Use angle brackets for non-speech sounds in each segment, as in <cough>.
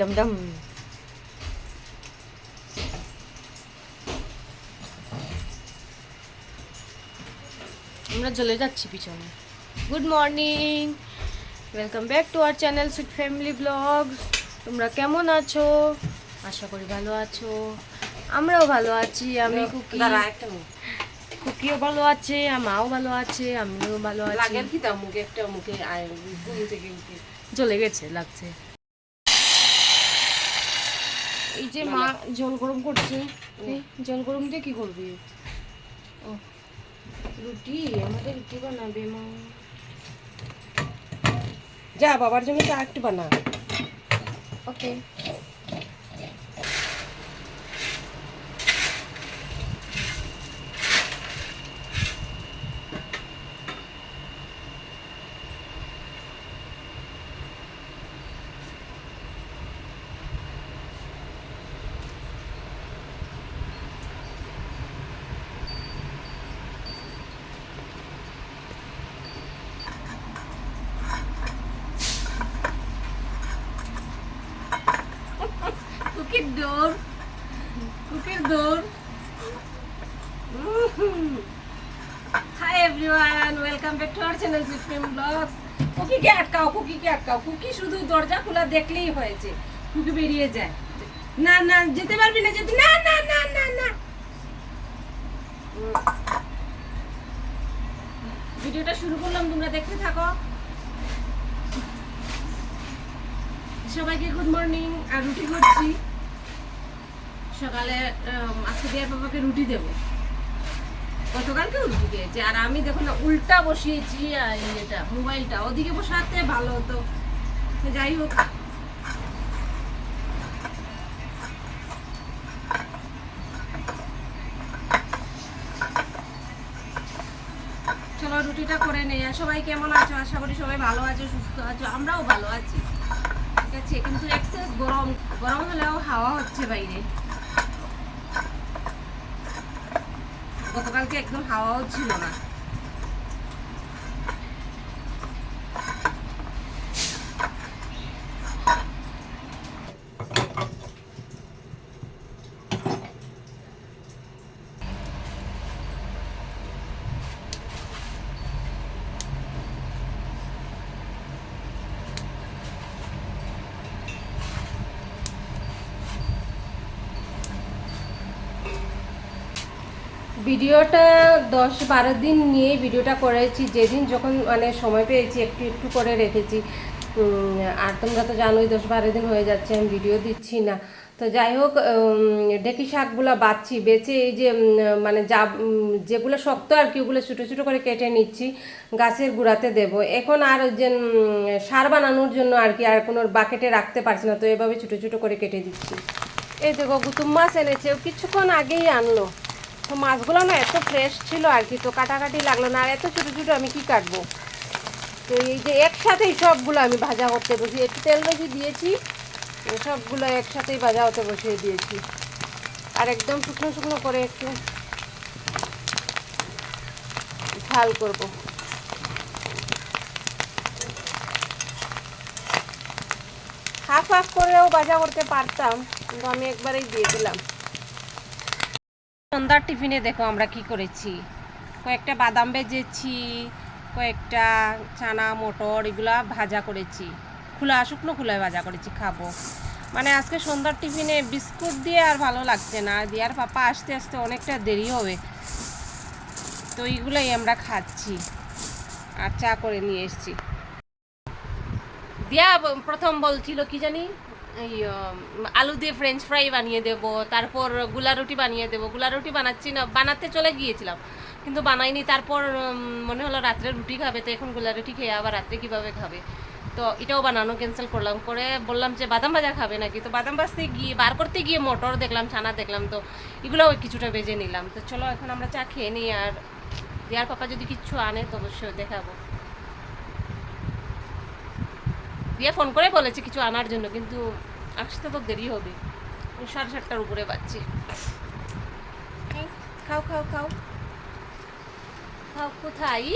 ডম ডম আমরা চলে যাচ্ছি পিছনে। Good morning welcome back to our channel sweet family blog তোমরা কেমন আছো? আশা করি ভালো আছো। আমরাও ভালো আছি আমি কুকি। কুকিও ভালো আছে আর মাও ভালো আছে আমিও ভালো আছি। লাগের কি দাও মুখে? একটা মুখে জ্বলে গেছে লাগছে এই যে মা জল গরম করছে জল গরম দিয়ে কি করবি? ও, রুটি, আমাদের রুটি বানাবে মা। যা, বাবার জন্য চা একটু বানা। ওকে কুকির দৌড় কুকির দৌড় hi everyone welcome back to our blogs কুকিকে আটকাও কুকিকে আটকাও। কুকি শুধু দরজা খোলা দেখলেই হয়েছে। কুকি বেরিয়ে যায়। না না, যেতে পারবি না, যেতে না না না না না। ভিডিওটা শুরু করলাম, তোমরা দেখতে থাকো। সবাইকে গুড মর্নিং আর রুটি করছি। সকালে আজকে দিয়ার বাবাকে রুটি দেবো। খেয়েছি আর আমি উল্টা বসিয়েছি এটা মোবাইলটা। ওদিকে বসাতে ভালো হতো। যাই হোক। চলো, রুটিটা করে নেই। আর সবাই কেমন আছো? আশা করি সবাই ভালো আছো, সুস্থ আছো। আমরাও ভালো আছি। ঠিক আছে, কিন্তু এক্সেস গরম গরম হলেও হাওয়া হচ্ছে বাইরে। গতকালকে একদম হাওয়াও ছিল না ভিডিওটা দশ বারো দিন নিয়ে ভিডিওটা করেছি। যেদিন যখন মানে সময় পেয়েছি, একটু একটু করে রেখেছি। আর তোমরা তো জানোই দশ বারো দিন হয়ে যাচ্ছে, আমি ভিডিও দিচ্ছি না। তো যাই হোক ডেকি শাকগুলো বাচ্ছি বেছে এই যে মানে যা যেগুলো শক্ত আর কি, ওগুলো ছোটো ছোটো করে কেটে নিচ্ছি, গাছের গুঁড়াতে দেব। এখন আর যে সার বানানোর জন্য আর কি, আর কোনো বাকেটে রাখতে পারছি না, তো এভাবে ছোটো ছোটো করে কেটে দিচ্ছি। এই দেখো, গুতুম মাছ এনেছে কিছুক্ষণ আগেই আনলো। তো মাছগুলো না এত ফ্রেশ ছিল আর কি, তো কাটাকাটি লাগল না। আর এত ছোটো ছোটো আমি কি কাটবো? তো এই যে একসাথেই সবগুলো আমি ভাজা করতে বসি। একটু তেল বেশি দিয়েছি সবগুলো একসাথেই ভাজা হতে বসিয়ে দিয়েছি। আর একদম শুকনো শুকনো করে একটু ঝাল করব। হাফ হাফ করেও ভাজা করতে পারতাম, কিন্তু আমি একবারেই দিয়ে দিলাম। সন্ধ্যার টিফিনে দেখো আমরা কি করেছি। কয়েকটা বাদাম ভেজেছি কয়েকটা চানা, মটর এগুলা ভাজা করেছি। খোলা, শুকনো খোলায় ভাজা করেছি, খাব। মানে আজকে সন্ধ্যার টিফিনে বিস্কুট দিয়ে আর ভালো লাগছে না। দিয়ার পাপা আসতে আসতে অনেকটা দেরি হবে। তো এইগুলোই আমরা খাচ্ছি। আর চা করে নিয়ে এসেছি। দিয়া প্রথম বলছিল কি জানি? আলু দিয়ে ফ্রেঞ্চ ফ্রাই বানিয়ে দেব, তারপরগুলা রুটি বানিয়ে দেব। গুলা রুটি বানাচ্ছি না, বানাতে চলে গিয়েছিলাম, কিন্তু বানাইনি। তারপর মনে হলো রাত্রে রুটি খাবে, তো এখনগুলা রুটি খেয়ে আবার রাত্রে কীভাবে খাবে? তো এটাও বানানো ক্যান্সেল করলাম। করে বললাম যে, বাদাম ভাজা খাবে নাকি? তো বাদাম ভাজতে গিয়ে, বার করতে গিয়ে মটর দেখলাম, ছানা দেখলাম, তো এগুলোও কিছুটা বেজে নিলাম। তো চলো, এখন আমরা চা খেয়ে নিই, আর দিয়ার পাপা যদি কিচ্ছু আনে, তো অবশ্যই দেখাবো। দিয়ে ফোন করে বলেছে কিছু আনার জন্য কিন্তু আসতে তো দেরি হবে। সাড়ে সাতটার উপরে পাচ্ছি খাও খাও খাও। খাও কোথায়?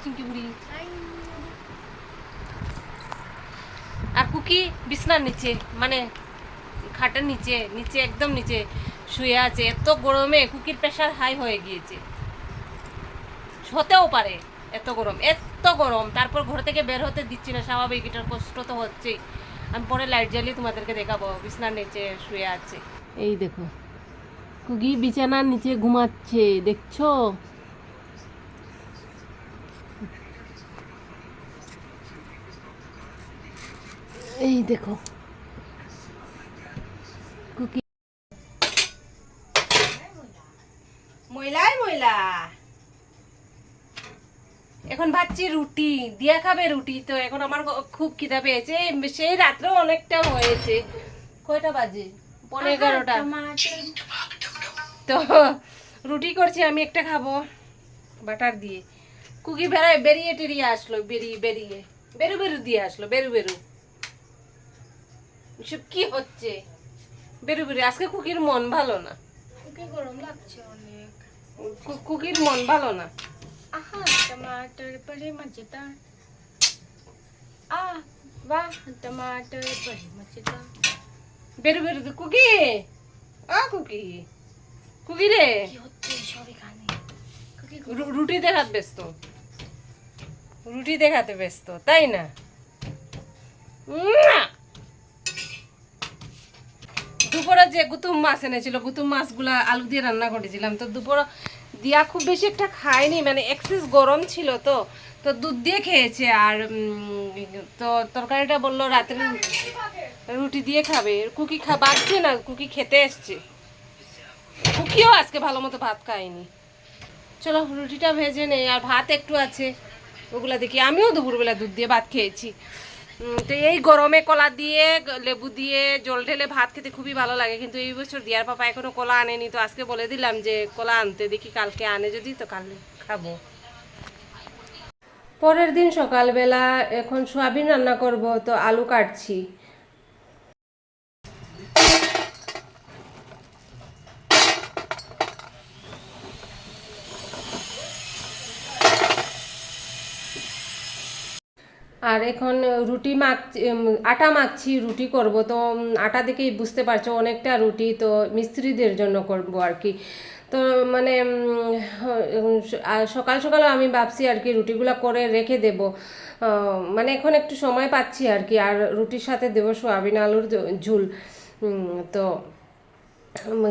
চিংকি বুড়ি আর কুকি বিছনার নিচে মানে খাটের নিচে নিচে একদম নিচে শুয়ে আছে। এত গরমে কুকির প্রেশার হাই হয়ে গিয়েছে। হতেও পারে। এত গরম এত গরম। তারপর ঘর থেকে বের হতে দিচ্ছি না স্বাভাবিক এটার কষ্ট তো হচ্ছেই। আমি পরে লাইট জ্বালিয়ে তোমাদেরকে দেখাবো বিছনার নিচে শুয়ে আছে। এই দেখো কুকি বিছানার নিচে ঘুমাচ্ছে দেখছ? এই দেখো কুকি ময়লাই ময়লা এখন ভাবছি রুটি দিয়া খাবে রুটি তো এখন আমার খুব খিদা পেয়েছে। সেই রাত্রেও অনেকটা হয়েছে। কয়টা বাজে? পনেরো এগারোটা। তো রুটি করছি আমি একটা খাব বাটার দিয়ে। কুকি বেড়ায় বেরিয়ে টেরিয়ে আসলো বেরিয়ে বেরিয়ে। বেরু বেরু দিয়ে আসলো বেরু বেরু। এসব কি হচ্ছে? বেরু বেরু। আজকে কুকির মন ভালো না। কুকির মন ভালো না। আহা टमाटर बड़े मजेदार आ वाह टमाटर बड़े मजेदार বেরু বেরু দে- কুকি আ কুকি কুকি রে কি হচ্ছে সব এখানে কুকি রু- রুটি দেখাতে ব্যস্ত রুটি দেখাতে ব্যস্ত তাই না উম্মা! দুপুরে যে গুতুম মাছ এনেছিল গুতুম মাছগুলা আলু দিয়ে রান্না করেছিলাম তো দুপুরে দিয়া খুব বেশি একটা খায়নি মানে এক্সেস গরম ছিল তো তো দুধ দিয়ে খেয়েছে আর তো তরকারিটা বলল রাত্রে রুটি দিয়ে খাবে, কুকি খা বাড়ছে না, কুকি খেতে এসছে। কুকিও আজকে ভালো মতো ভাত খায়নি। চলো রুটিটা ভেজে নেই, আর ভাত একটু আছে, ওগুলা দেখি, আমিও দুপুরবেলা দুধ দিয়ে ভাত খেয়েছি। তো এই গরমে কলা দিয়ে, লেবু দিয়ে, জল ঢেলে ভাত খেতে খুবই ভালো লাগে। কিন্তু এই বছর দিয়ার পাপা এখনও কলা আনেনি। তো আজকে বলে দিলাম যে, কলা আনতে, দেখি কালকে আনে যদি, তো কাল খাব। পরের দিন সকালবেলা এখন সোয়াবিন রান্না করব, তো আলু কাটছি। আর এখন রুটি মাখ আটা মাখছি, রুটি করব। তো আটা দেখেই বুঝতে পারছ, অনেকটা রুটি তো মিস্ত্রিদের জন্য করব আর কি। তো মানে সকাল সকাল আমি ভাবছি আর কি রুটিগুলো করে রেখে দেব। মানে এখন একটু সময় পাচ্ছি আর কি, আর রুটির সাথে দেবো সোয়াবিন আলুর ঝুল। তো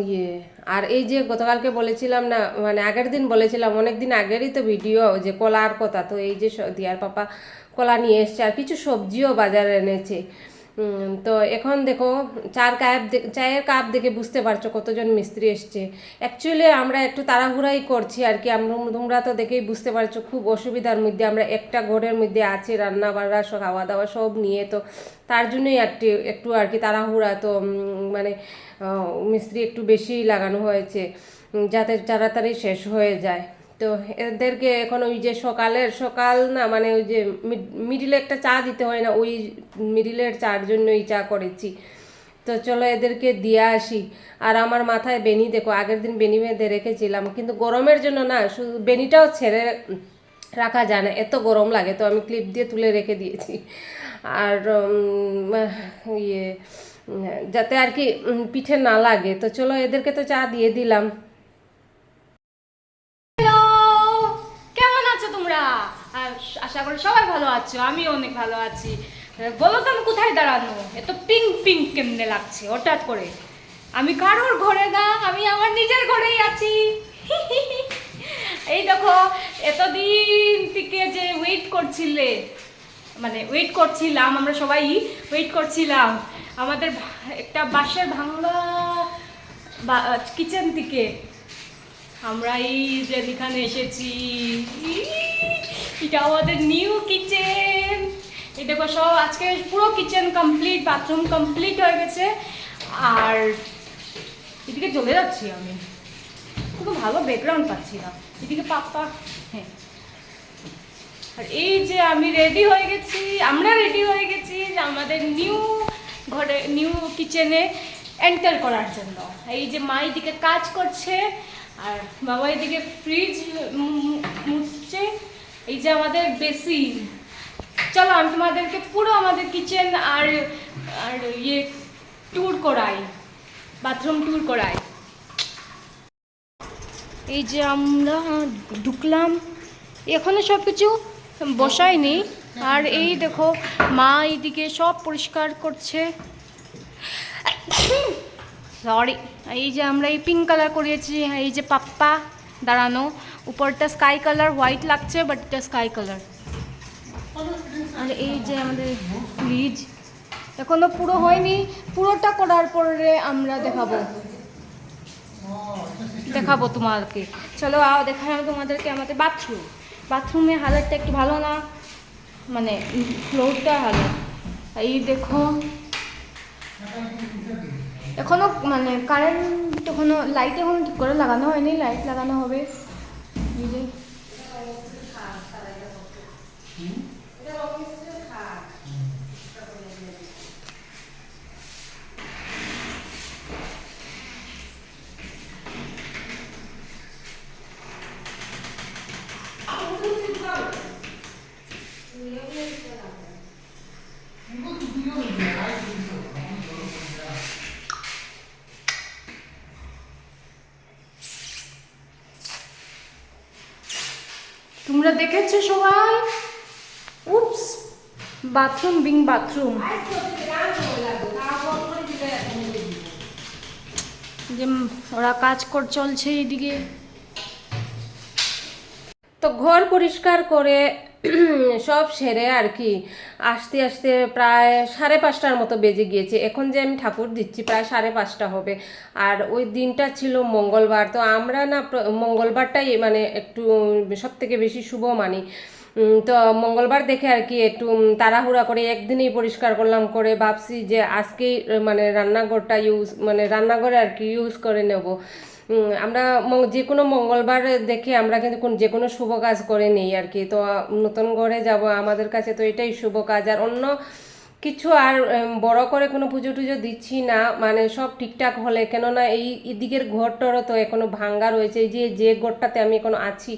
ইয়ে আর এই যে গতকালকে বলেছিলাম না মানে আগের দিন বলেছিলাম অনেক দিন আগেরই তো ভিডিও যে কলার কথা, তো এই যে দিয়ার পাপা কলা নিয়ে এসছে আর কিছু সবজিও বাজারে এনেছে। তো এখন দেখো, চার কাপ চায়ের কাপ দেখে বুঝতে পারছ কতজন মিস্ত্রি এসছে। অ্যাকচুয়ালি আমরা একটু তাড়াহুড়াই করছি আর কি, আমরা তোমরা তো দেখেই বুঝতে পারছ খুব অসুবিধার মধ্যে আমরা একটা ঘরের মধ্যে আছি রান্না বান্না সব খাওয়া দাওয়া সব নিয়ে, তো তার জন্যই একটি, একটু আর কি তাড়াহুড়া, তো মানে মিস্ত্রি একটু বেশি লাগানো হয়েছে যাতে তাড়াতাড়ি শেষ হয়ে যায়। তো এদেরকে এখন ওই যে সকালের, সকাল না মানে ওই যে মিডিলে একটা চা দিতে হয় না, ওই মিডিলের চার জন্যই চা করেছি। তো চলো এদেরকে দিয়ে আসি। আর আমার মাথায় বেনি দেখো, আগের দিন বেনি বেঁধে রেখেছিলাম, কিন্তু গরমের জন্য না, শুধু বেনিটাও ছেড়ে রাখা যায় না, এত গরম লাগে, তো আমি ক্লিপ দিয়ে তুলে রেখে দিয়েছি। আর ইয়ে যাতে আর কি পিঠে না লাগে। তো চলো এদেরকে তো চা দিয়ে দিলাম। আশা করি সবাই ভালো আছো, আমিও অনেক ভালো আছি। বলো তো আমি কোথায় দাঁড়ানো? এত পিঙ্ক পিঙ্ক কেমনে লাগছে, হঠাৎ করে। আমি কারোর ঘরে না, আমি আমার নিজের ঘরেই আছি। এই দেখো, এতদিন থেকে যে ওয়েট করছিলে মানে ওয়েট করছিলাম, আমরা সবাই ওয়েট করছিলাম। আমাদের একটা বাসের ভাঙা কিচেন থেকে। আমরা এই যে এখানে এসেছি এটা আমাদের নিউ কিচেন এই দেখো সব আজকে পুরো কিচেন কমপ্লিট বাথরুম কমপ্লিট হয়ে গেছে। আর এদিকে চলে যাচ্ছি আমি। খুব ভালো ব্যাকগ্রাউন্ড পাচ্ছি না। এদিকে পাপ্পা হ্যাঁ। আর এই যে আমি রেডি হয়ে গেছি, আমরা রেডি হয়ে গেছি আমাদের নিউ ঘরে নিউ কিচেনে এন্টার করার জন্য। এই যে মা এদিকে কাজ করছে, আর বাবা এদিকে ফ্রিজ মুছছে। এই যে আমাদের বেসিন। চলো, আমি তোমাদেরকে পুরো আমাদের কিচেন আর আর ইয়ে ট্যুর করাই। বাথরুম ট্যুর করাই। এই যে আমরা ঢুকলাম। এখনও সব কিছু বসায়নি। আর এই দেখো, মা এইদিকে সব পরিষ্কার করছে। <coughs> সরি এই যে আমরা এই পিঙ্ক কালার করিয়েছি, এই যে পাপ্পা দাঁড়ানো। উপরটা স্কাই কালার, হোয়াইট লাগছে বাট এটা স্কাই কালার। আর এই যে আমাদের ফ্রিজ, এখনও পুরো হয়নি, পুরোটা করার পরে আমরা দেখাবো। দেখাবো তোমাদেরকে। চলো আও দেখালাম তোমাদেরকে আমাদের বাথরুম বাথরুমের হালাতটা একটু ভালো না মানে ফ্লোরটা ভালো। এই দেখো। এখনও মানে কারেন্ট এখনও লাইট এখনও ঠিক করে লাগানো হয়নি লাইট লাগানো হবে। এই তোমরা দেখেছ সবাই? উপস বাথরুম বিং বাথরুম যে ওরা কাজ কর চলছে এইদিকে। তো ঘর পরিষ্কার করে সব সেরে আর কি। আসতে আসতে প্রায় সাড়ে পাঁচটার মতো বেজে গিয়েছে। এখন যে আমি ঠাকুর দিচ্ছি, প্রায় সাড়ে পাঁচটা হবে। আর ওই দিনটা ছিল মঙ্গলবার। তো আমরা না মঙ্গলবারটাই মানে একটু সব থেকে বেশি শুভ মানি। তো মঙ্গলবার দেখে আর কি একটু তাড়াহুড়া করে একদিনেই পরিষ্কার করলাম করে ভাবছি যে আজকেই মানে রান্নাঘরটা ইউজ মানে রান্নাঘরে আর কি ইউজ করে নেব। আমরা যে কোনো মঙ্গলবার দেখে আমরা কিন্তু কোন যে কোনো শুভ কাজ করে নেই আর কি। তো নতুন ঘরে যাব, আমাদের কাছে তো এটাই শুভ কাজ। আর অন্য কিছু আর বড় করে কোনো পুজো টুজো দিচ্ছি না। মানে সব ঠিকঠাক হলে। কেননা এই এদিকের ঘরটারও তো এখনও ভাঙ্গা রয়েছে। যে যে ঘরটাতে আমি এখনও আছি,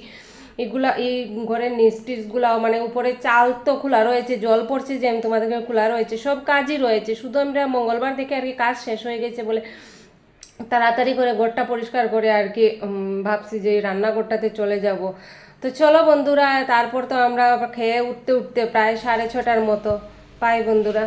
এগুলা এই ঘরের নিস্টিসগুলাও মানে উপরে চাল তো খোলা রয়েছে, জল পড়ছে যে আমি তোমাদেরকে খোলা রয়েছে, সব কাজই রয়েছে। শুধু আমরা মঙ্গলবার দেখে আর কি কাজ শেষ হয়ে গেছে বলে তাড়াতাড়ি করে ঘরটা পরিষ্কার করে আর কি ভাবছি যে রান্নাঘরটাতে চলে যাব। তো চলো বন্ধুরা, তারপর তো আমরা খেয়ে উঠতে উঠতে প্রায় সাড়ে ছটার মতো। পাই বন্ধুরা।